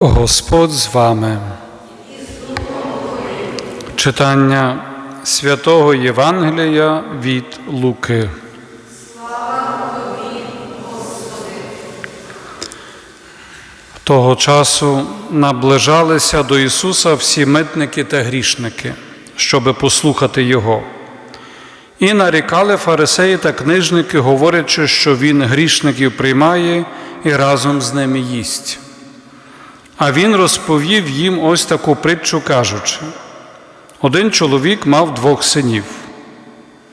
Господь з вами. Читання святого Євангелія від Луки. Того часу наближалися до Ісуса всі митники та грішники, щоби послухати Його. І нарікали фарисеї та книжники, говорячи, що Він грішників приймає і разом з ними їсть. А він розповів їм ось таку притчу, кажучи: один чоловік мав двох синів,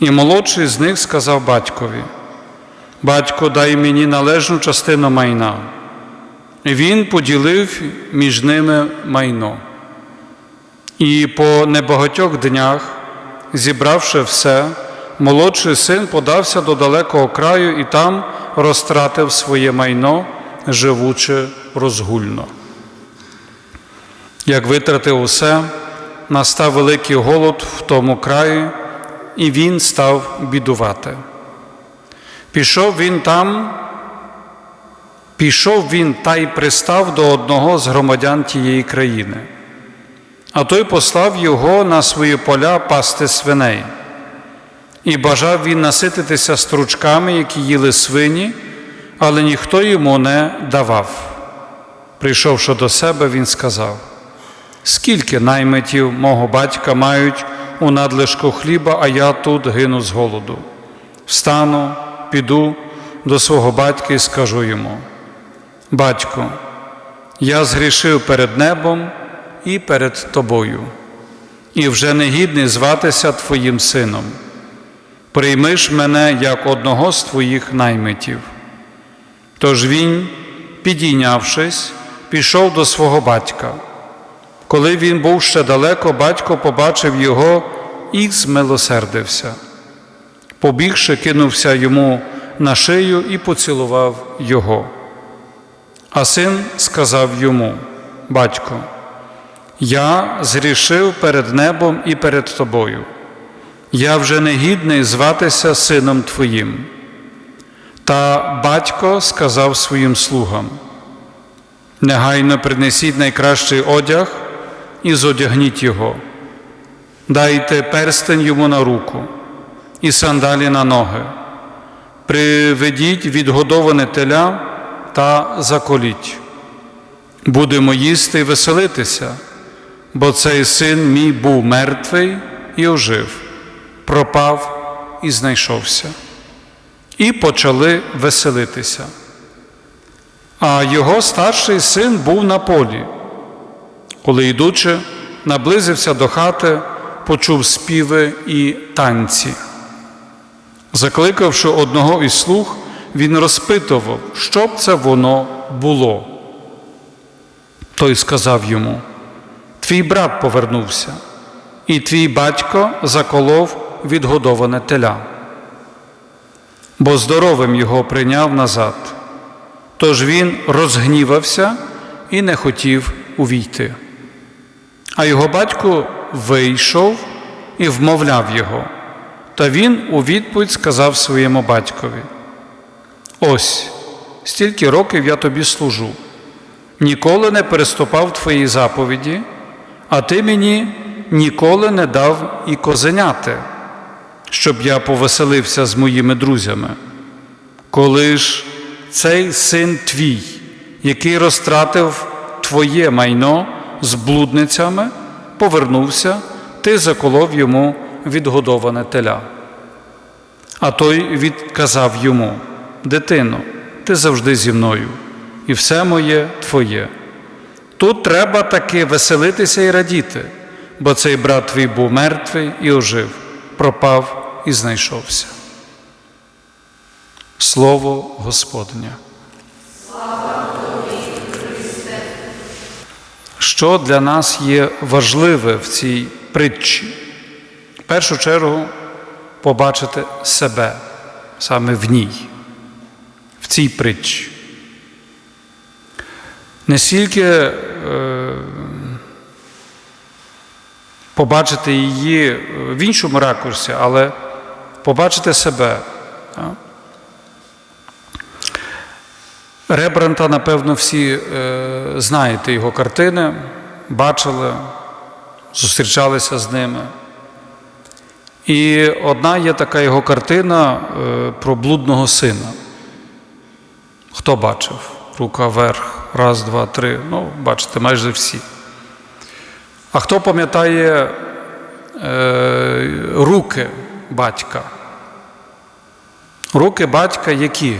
і молодший з них сказав батькові: Батько, дай мені належну частину майна. І він поділив між ними майно. І по небагатьох днях, зібравши все, молодший син подався до далекого краю і там розтратив своє майно, живучи розгульно. Як витратив усе, настав великий голод в тому краї, і він став бідувати. Пішов він там, пішов він та й пристав до одного з громадян тієї країни, а той послав його на свої поля пасти свиней, і бажав він насититися стручками, які їли свині, але ніхто йому не давав. Прийшовши до себе, він сказав: Скільки наймитів мого батька мають у надлишку хліба, а я тут гину з голоду. Встану, піду до свого батька і скажу йому: Батько, я згрішив перед небом і перед тобою, і вже не гідний зватися Твоїм сином. Приймиш мене як одного з твоїх наймитів. Тож він, підійнявшись, пішов до свого батька. Коли він був ще далеко, батько побачив його і змилосердився. Побігши, кинувся йому на шию і поцілував його. А син сказав йому: Батько, я зрішив перед небом і перед тобою. Я вже не гідний зватися сином твоїм. Та батько сказав своїм слугам: Негайно принесіть найкращий одяг і зодягніть його, дайте перстень йому на руку і сандалі на ноги, приведіть відгодоване теля та заколіть. Будемо їсти і веселитися, бо цей син мій був мертвий і ожив, пропав і знайшовся. І почали веселитися. А його старший син був на полі. Коли, йдучи, наблизився до хати, почув співи і танці. Закликавши одного із слуг, він розпитував, що б це воно було. Той сказав йому: Твій брат повернувся, і твій батько заколов відгодоване теля, бо здоровим його прийняв назад. Тож він розгнівався і не хотів увійти. А його батько вийшов і вмовляв його, та він у відповідь сказав своєму батькові: Ось стільки років я тобі служу, ніколи не переступав твої заповіді, а ти мені ніколи не дав і козеняти, щоб я повеселився з моїми друзями. Коли ж цей син твій, який розтратив твоє майно з блудницями, повернувся, ти заколов йому відгодоване теля. А той відказав йому: Дитино, ти завжди зі мною, і все моє твоє. Тут треба таки веселитися і радіти, бо цей брат твій був мертвий і ожив, пропав і знайшовся. Слово Господнє. Що для нас є важливе в цій притчі? В першу чергу побачити себе саме в ній, в цій притчі. Не стільки е, побачити її в іншому ракурсі, але побачити себе. Так? Рембранта, напевно, всі е, знаєте його картини, бачили, зустрічалися з ними. І одна є така його картина е, про блудного сина. Хто бачив? Рука вверх, раз, два, три. Ну, бачите, майже всі. А хто пам'ятає е, руки батька? Руки батька які?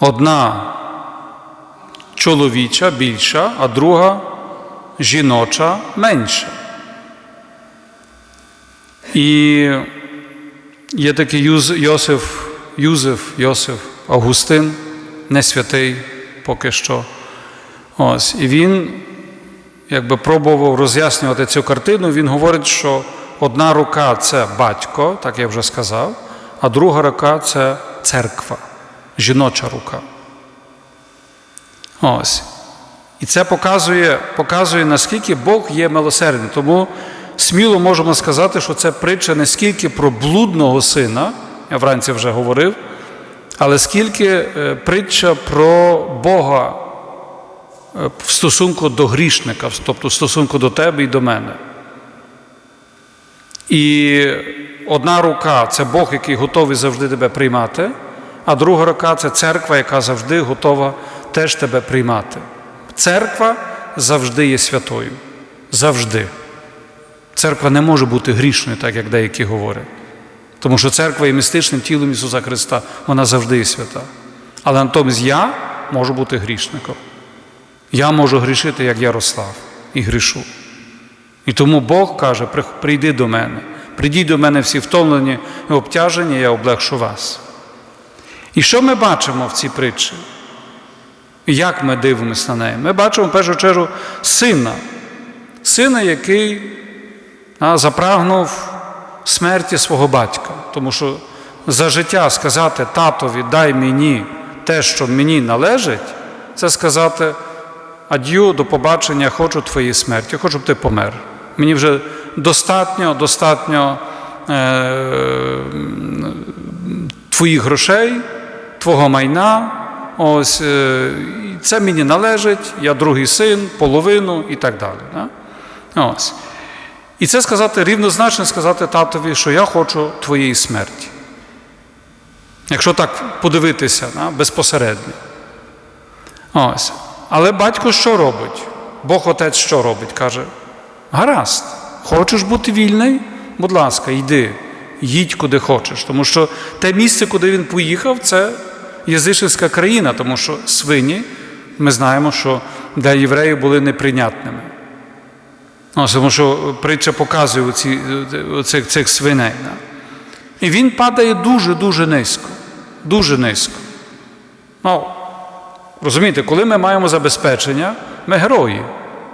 Одна чоловіча більша, а друга жіноча менша. І є такий Йосиф, Юзеф, Йосиф Августин, не святий поки що. Ось, і він, якби пробував роз'яснювати цю картину, він говорить, що одна рука це батько, так я вже сказав, а друга рука це церква, жіноча рука. Ось. І це показує, показує, наскільки Бог є милосердний. Тому сміло можемо сказати, що це притча не скільки про блудного сина, я вранці вже говорив, але скільки е, притча про Бога е, в стосунку до грішника, тобто в стосунку до тебе і до мене. І одна рука це Бог, який готовий завжди тебе приймати, а друга рука це церква, яка завжди готова теж тебе приймати. Церква завжди є святою. Завжди. Церква не може бути грішною, так як деякі говорять. Тому що церква є містичним тілом Ісуса Христа, вона завжди є свята. Але натомість я можу бути грішником. Я можу грішити, як Ярослав, і грішу. І тому Бог каже: прийди до мене, прийдіть до мене всі втомлені і обтяжені, я облегшу вас. І що ми бачимо в цій притчі? Як ми дивимося на неї? Ми бачимо в першу чергу сина, сина, який а, запрагнув смерті свого батька. Тому що за життя сказати татові, дай мені те, що мені належить, це сказати ад'ю, до побачення, хочу твоєї смерті, хочу, щоб ти помер. Мені вже достатньо, достатньо е, твоїх грошей, твого майна. Ось е, це мені належить, я другий син, половину і так далі. Да? Ось. І це сказати рівнозначно сказати татові, що я хочу твоєї смерті. Якщо так подивитися да, безпосередньо. Ось. Але батько що робить? Бог Отець що робить? Каже: гаразд, хочеш бути вільний? Будь ласка, йди, їдь куди хочеш. Тому що те місце, куди він поїхав, це язичницька країна, тому що свині, ми знаємо, що для євреїв були неприйнятними. Ось, тому що притча показує оці, оцих, цих свиней. Да? І він падає дуже-дуже низько. Дуже низько. Ну, розумієте, коли ми маємо забезпечення, ми герої.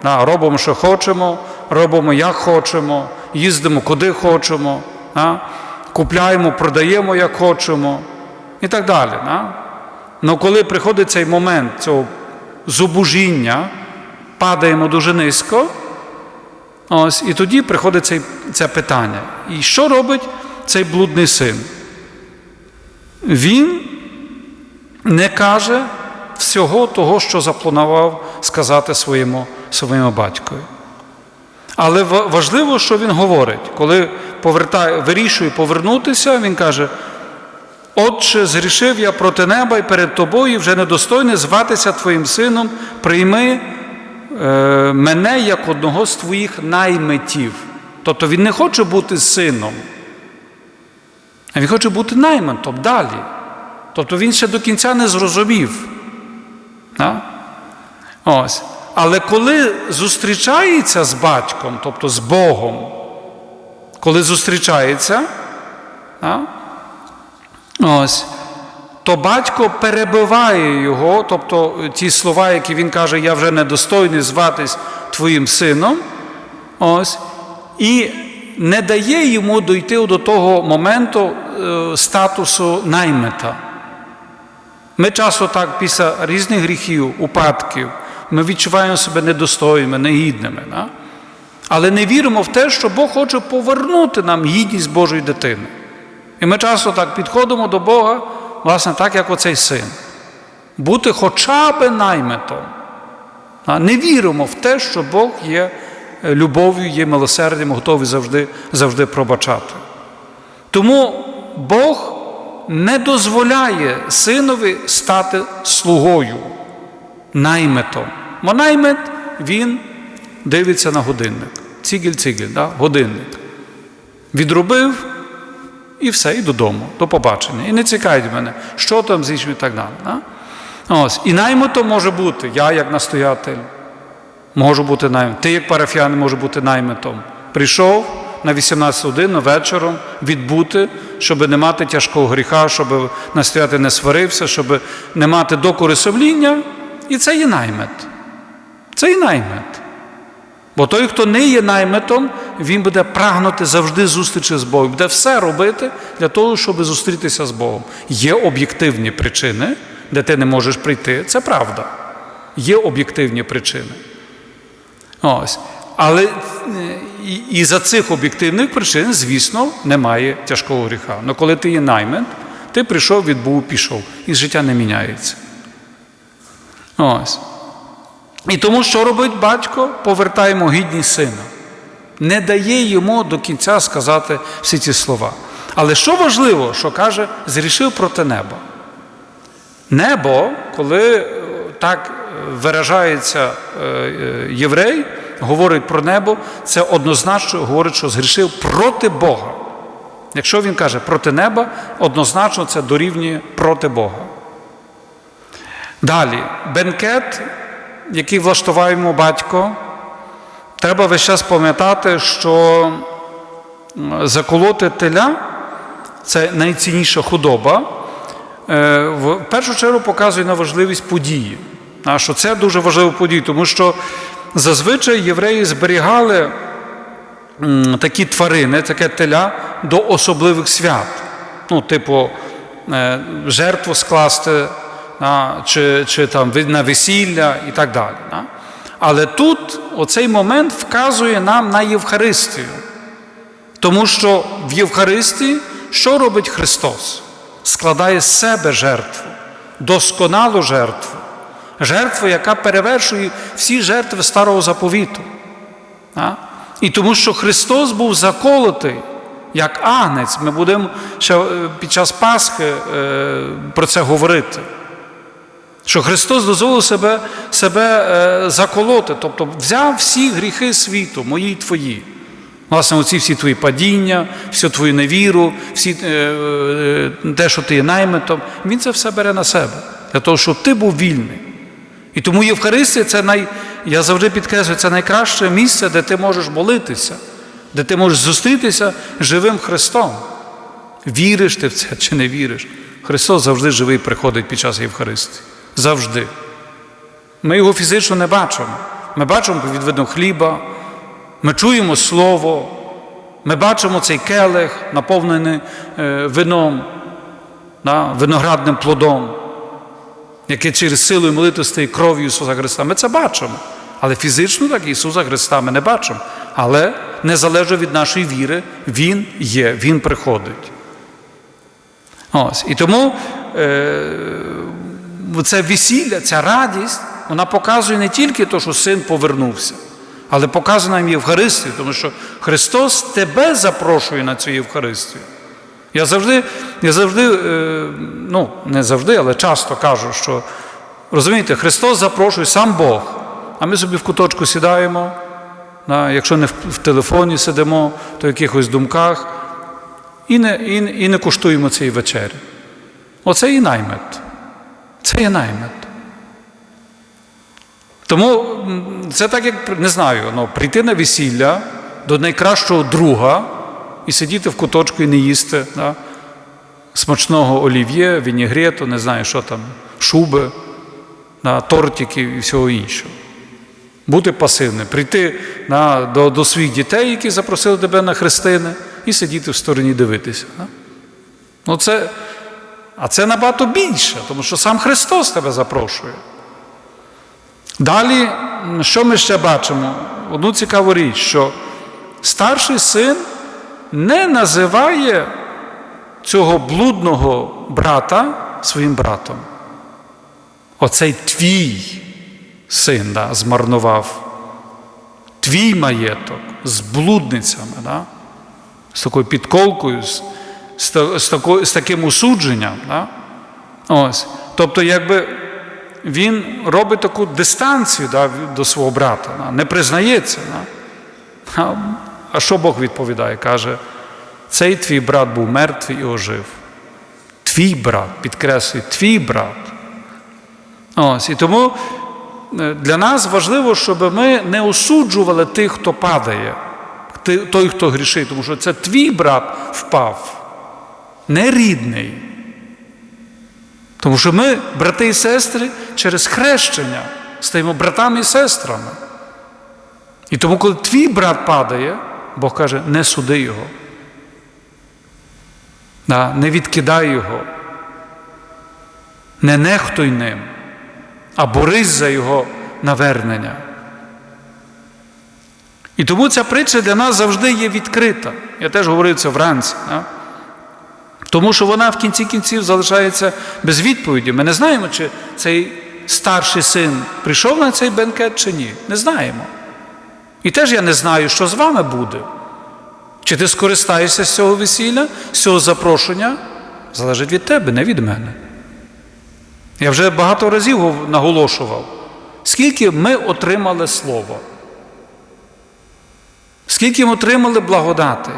Да, робимо, що хочемо, робимо, як хочемо, їздимо куди хочемо, да, купляємо, продаємо, як хочемо і так далі. Да? Но коли приходить цей момент цього зубожіння, падаємо дуже низько, ось, і тоді приходить цей, це питання. І що робить цей блудний син? Він не каже всього того, що запланував сказати своєму, своєму батькові. Але важливо, що він говорить. Коли повертає, вирішує повернутися, він каже: Отче, зрішив я проти неба і перед тобою вже недостойний зватися твоїм сином, прийми е, мене як одного з твоїх наймитів. Тобто він не хоче бути сином, а він хоче бути наймитом далі. Тобто він ще до кінця не зрозумів. Да? Ось. Але коли зустрічається з батьком, тобто з Богом, коли зустрічається, да? Ось, то батько перебиває його, тобто ті слова, які він каже, я вже недостойний зватись твоїм сином, ось, і не дає йому дойти до того моменту е, статусу наймита. Ми часто так після різних гріхів, упадків, ми відчуваємо себе недостойними, негідними. Да? Але не віримо в те, що Бог хоче повернути нам гідність Божої дитини. І ми часто так підходимо до Бога, власне, так, як оцей син. бути хоча б наймитом. Не віримо в те, що Бог є е, любов'ю, є милосердям, готовий завжди, завжди пробачати. Тому Бог не дозволяє синові стати слугою, наймитом. Бо наймит він дивиться на годинник. Цігіль-цігіль, да? годинник. Відробив і все, і додому, до побачення. І не цікавить мене, що там з іншим і так далі. Да? Ось. І наймитом може бути я як настоятель, можу бути наймитом. Ти як парафіян може бути наймитом. Прийшов на 18 годину вечором відбути, щоб не мати тяжкого гріха, щоб настоятель не сварився, щоб не мати докори сумління. І це є наймит. Це і наймит. Бо той, хто не є наймитом, він буде прагнути завжди зустрічі з Богом, буде все робити для того, щоб зустрітися з Богом. Є об'єктивні причини, де ти не можеш прийти, це правда. Є об'єктивні причини. Ось. Але е, і, за цих об'єктивних причин, звісно, немає тяжкого гріха. Але коли ти є наймит, ти прийшов, відбув, пішов, і життя не міняється. Ось. І тому, що робить батько, повертаємо гідність сина. Не дає йому до кінця сказати всі ці слова. Але що важливо, що каже, зрішив проти неба. Небо, коли е, так виражається е, е, єврей, говорить про небо, це однозначно говорить, що згрішив проти Бога. Якщо він каже проти неба, однозначно це дорівнює проти Бога. Далі, бенкет, який влаштуваємо батько, треба весь час пам'ятати, що заколоти теля це найцінніша худоба. Е, В першу чергу показує на важливість події. А що це дуже важлива подія, тому що зазвичай євреї зберігали такі тварини, таке теля до особливих свят. Ну, типу, е, жертву скласти чи, чи там на весілля і так далі. Але тут оцей момент вказує нам на Євхаристію. Тому що в Євхаристії що робить Христос? Складає з себе жертву, досконалу жертву, жертву, яка перевершує всі жертви старого заповіту. І тому, що Христос був заколотий як агнець, ми будемо ще е, під час Пасхи е, про це говорити. Що Христос дозволив себе, себе е, заколоти, тобто взяв всі гріхи світу, мої й твої. Власне, оці всі твої падіння, всю твою невіру, всі, е, е, те, що ти є наймитом, він це все бере на себе, для того, щоб ти був вільний. І тому Євхаристія це най, я завжди підкреслюю, це найкраще місце, де ти можеш молитися, де ти можеш зустрітися живим Христом. Віриш ти в це чи не віриш? Христос завжди живий приходить під час Євхаристії. Завжди. Ми його фізично не бачимо. Ми бачимо від видно хліба, ми чуємо Слово, ми бачимо цей келих, наповнений е, вином, виноградним плодом, яке через силу і молитву стає кров'ю Ісуса Христа. Ми це бачимо. Але фізично так Ісуса Христа ми не бачимо. Але незалежно від нашої віри, Він є, Він приходить. Ось. І тому е, це весілля, ця радість, вона показує не тільки те, що син повернувся, але показує нам Євхаристію, тому що Христос тебе запрошує на цю Євхаристію. Я завжди, я завжди, е, ну не завжди, але часто кажу, що розумієте, Христос запрошує сам Бог, а ми собі в куточку сідаємо, да, якщо не в, телефоні сидимо, то в якихось думках, і не, і, і не куштуємо цієї вечері. Оце і наймит. Це є наймит. Тому це так, як не знаю, ну, прийти на весілля до найкращого друга і сидіти в куточку і не їсти да? смачного олів'є, вінігрету, не знаю, що там, шуби, да? тортиків і всього іншого. Бути пасивним, прийти да, до, до своїх дітей, які запросили тебе на хрестини, і сидіти в стороні дивитися. Да? Ну, це, а це набагато більше, тому що сам Христос тебе запрошує. Далі, що ми ще бачимо? Одну цікаву річ, що старший син не називає цього блудного брата своїм братом. оцей твій син да, змарнував твій маєток з блудницями, да? з такою підколкою, з, з, та- з, таким осудженням. Да? Ось. Тобто, якби він робить таку дистанцію да, до свого брата, да? не признається. Да? А, а що Бог відповідає? Каже, цей твій брат був мертвий і ожив. Твій брат, підкреслюю, твій брат. Ось, і тому е, для нас важливо, щоб ми не осуджували тих, хто падає, той, хто грішить, тому що це твій брат впав, не рідний. Тому що ми, брати і сестри, через хрещення стаємо братами і сестрами. І тому, коли твій брат падає, Бог каже, не суди його. Не відкидай його. Не нехтуй ним, а борись за його навернення. І тому ця притча для нас завжди є відкрита. Я теж говорив це вранці. Да? Тому що вона в кінці кінців залишається без відповіді. Ми не знаємо, чи цей старший син прийшов на цей бенкет чи ні. Не знаємо. І теж я не знаю, що з вами буде. Чи ти скористаєшся з цього весілля, з цього запрошення, залежить від тебе, не від мене. Я вже багато разів наголошував, скільки ми отримали слово, скільки ми отримали благодати,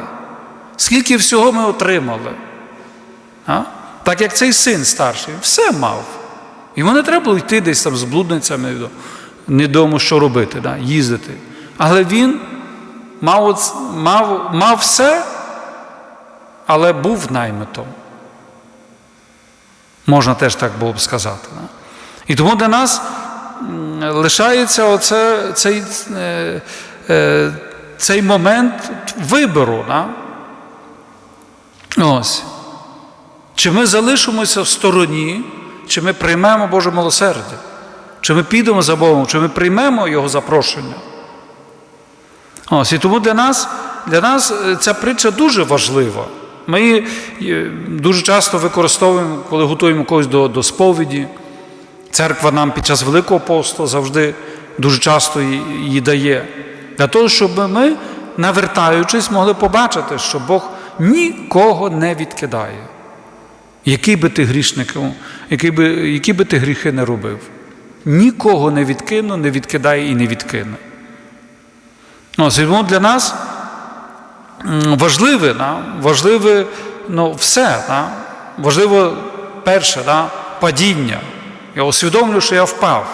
скільки всього ми отримали. А? Так як цей син старший, все мав. Йому не треба було йти десь там з блудницями, до- невідомо що робити, да? їздити. Але він мав, мав, мав все, але був наймитом. Можна теж так було б сказати. Да? І тому для нас лишається оце, цей, е, е, цей момент вибору. Да? Ось. Чи ми залишимося в стороні, чи ми приймемо Боже милосердя, чи ми підемо за Богом, чи ми приймемо Його запрошення. Ось, і тому для нас, для нас е, ця притча дуже важлива. Ми її е, дуже часто використовуємо, коли готуємо когось до, до сповіді. Церква нам під час Великого посту завжди дуже часто її, її дає. Для того, щоб ми, навертаючись, могли побачити, що Бог нікого не відкидає. Який би ти грішник, який би, які би ти гріхи не робив. Нікого не відкину, не відкидає і не відкине. І тому для нас важливе, да, важливе ну, все. Да, важливо перше да, падіння. Я усвідомлюю, що я впав.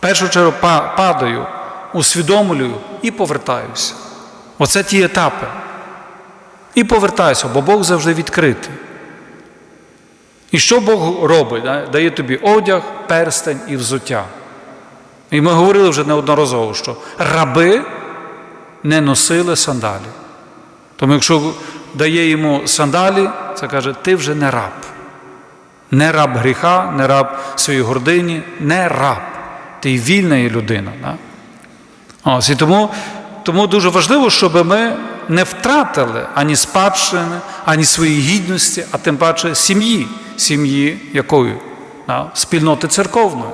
Першу чергу падаю, усвідомлюю і повертаюся. Оце ті етапи. І повертаюся, бо Бог завжди відкритий. І що Бог робить? Дає тобі одяг, перстень і взуття. І ми говорили вже неодноразово, що раби не носили сандалі. Тому якщо дає йому сандалі, це каже, ти вже не раб. Не раб гріха, не раб своєї гордині, не раб. Ти вільна людина. Да? Ось, і тому, тому дуже важливо, щоб ми не втратили ані спадщини, ані своєї гідності, а тим паче сім'ї, сім'ї якою? Да? Спільноти церковної.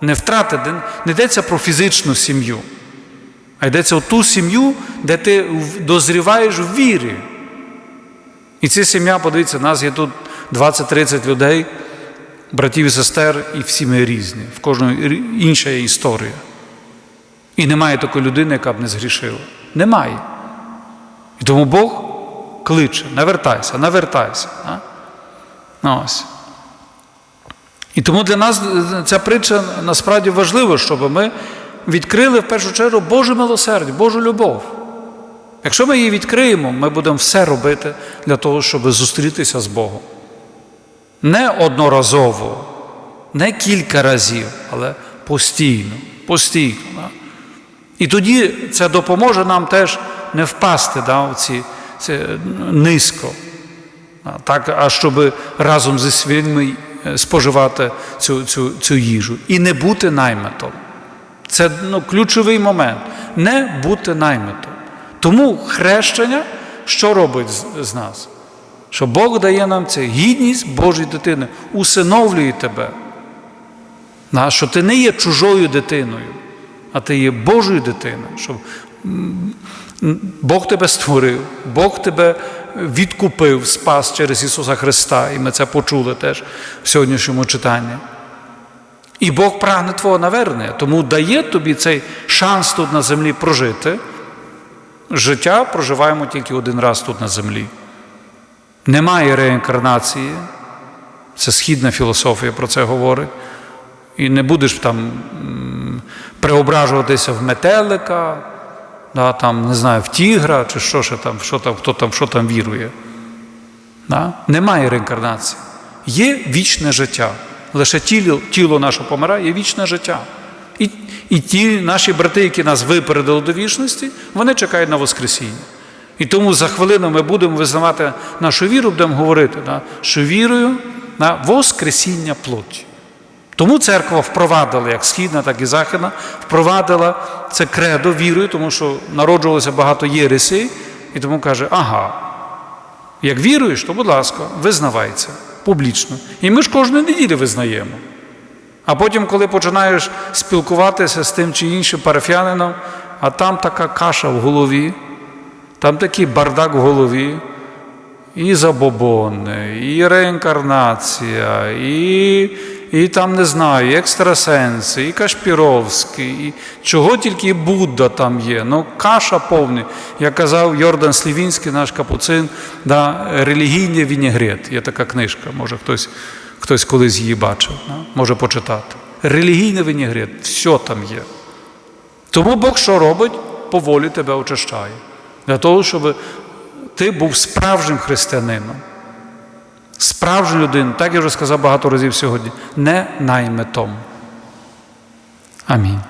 Не втратити, не йдеться про фізичну сім'ю, а йдеться про ту сім'ю, де ти дозріваєш в вірі. І ця сім'я, подивіться, нас є тут 20-30 людей, братів і сестер, і всі ми різні. В кожної інша є історія. І немає такої людини, яка б не згрішила. Немає. І тому Бог кличе, навертайся, навертайся. А? Ну, ось. І тому для нас ця притча насправді важлива, щоб ми відкрили в першу чергу Боже милосердя, Божу любов. Якщо ми її відкриємо, ми будемо все робити для того, щоб зустрітися з Богом. Не одноразово, не кілька разів, але постійно, постійно. І тоді це допоможе нам теж не впасти да, ці, це, низько, так, а щоб разом зі свиньми е, споживати цю, цю, цю їжу і не бути наймитом. Це ну, ключовий момент не бути наймитом. Тому хрещення що робить з, з нас? Що Бог дає нам це гідність Божої дитини, усиновлює тебе. Да, що ти не є чужою дитиною, а ти є Божою дитиною. Що м, Бог тебе створив, Бог тебе відкупив, спас через Ісуса Христа, і ми це почули теж в сьогоднішньому читанні. І Бог прагне твого навернення, тому дає тобі цей шанс тут на землі прожити. Життя проживаємо тільки один раз тут на землі. Немає реінкарнації, це східна філософія про це говорить. І не будеш там преображуватися в метелика, да, там, не знаю, в тігра, чи що ще там, що там, хто там, що там вірує. Да? Немає реінкарнації. Є вічне життя. Лише тіло, тіло наше помирає, є вічне життя. І, і ті наші брати, які нас випередили до вічності, вони чекають на Воскресіння. І тому за хвилину ми будемо визнавати нашу віру, будемо говорити, да, що вірою на Воскресіння плоті. Тому церква впровадила, як східна, так і західна, впровадила це кредо вірою, тому що народжувалося багато єресей, і тому каже, ага, як віруєш, то, будь ласка, визнавай це публічно. І ми ж кожну неділю визнаємо. А потім, коли починаєш спілкуватися з тим чи іншим парафіянином, а там така каша в голові, там такий бардак в голові, і забобони, і реінкарнація, і, і там не знаю, і екстрасенси, і Кашпіровський, і чого тільки Будда там є. Ну, каша повна. Як казав Йордан Слівінський, наш капуцин, да, релігійний вінігрет. Є така книжка, може хтось, хтось колись її бачив, да, може почитати. Релігійний вінігрет, все там є. Тому Бог що робить? Поволі тебе очищає. Для того, щоб ти був справжнім християнином, справжньою людину, так я вже сказав багато разів сьогодні, не найметом. Амінь.